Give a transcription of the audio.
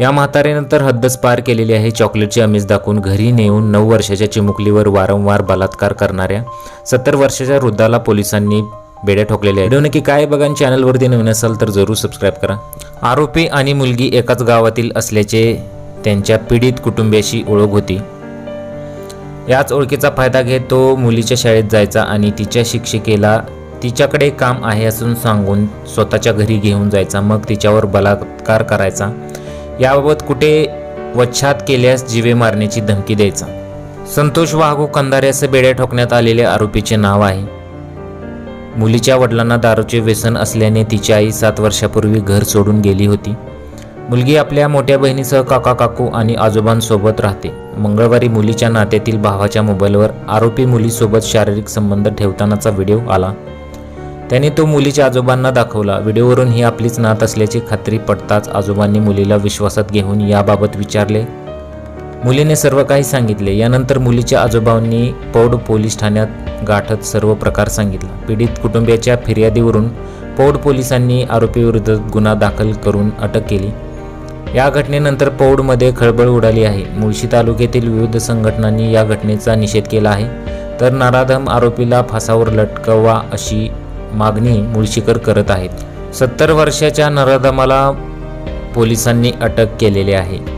या म्हाताऱ्यानंतर हद्दच पार केलेली आहे. चॉकलेटची अमीज दाखवून घरी नेऊन नऊ वर्षाच्या चिमुकलीवर वारंवार बलात्कार करणाऱ्या सत्तर वर्षाच्या वृद्धाला पोलिसांनी बेड्या ठोकलेल्या आहे नक्की काय बघा चॅनलवरती नवीन असाल तर जरूर सबस्क्राईब करा. आरोपी आणि मुलगी एकाच गावातील असल्याचे त्यांच्या पीडित कुटुंबियाशी ओळख होती. याच ओळखीचा फायदा घेत तो मुलीच्या शाळेत जायचा आणि तिच्या शिक्षिकेला तिच्याकडे काम आहे असून सांगून स्वतःच्या घरी घेऊन जायचा. मग तिच्यावर बलात्कार करायचा. याबाबत कुठे वच्छात केल्यास जीवे मारण्याची धमकी द्यायचा? संतोष वाहगू कंदारे असे बेड्या ठोकण्यात आलेले आरोपीचे नाव आहे. मुलीच्या वडिलांना दारूचे व्यसन असल्याने तिची आई सात वर्षापूर्वी घर सोडून गेली होती. मुलगी आपल्या मोठ्या बहिणीसह काका काकू आणि आजोबांसोबत राहते. मंगळवारी मुलीच्या नात्यातील भावाच्या मोबाईलवर आरोपी मुलीसोबत शारीरिक संबंध ठेवतानाचा व्हिडिओ आला. त्याने तो मुलीच्या आजोबांना दाखवला. व्हिडिओवरून ही आपलीच नात असल्याची खात्री पडताच आजोबांनी मुलीला विश्वासात घेऊन याबाबत विचारले. मुलीने सर्व काही सांगितले. यानंतर मुलीच्या आजोबांनी पौड पोलीस ठाण्यात गाठत सर्व प्रकार सांगितला. पीडित कुटुंबियाच्या फिर्यादीवरून पौड पोलिसांनी आरोपीविरुद्ध गुन्हा दाखल करून अटक केली. या घटनेनंतर पौडमध्ये खळबळ उडाली आहे. मुळशी तालुक्यातील विविध संघटनांनी या घटनेचा निषेध केला आहे. तर नाराधम आरोपीला फासावर लटकवा अशी मागणी मुळशीकर करत आहेत. सत्तर वर्षाच्या नराधमाला पोलिसांनी अटक केलेली आहे.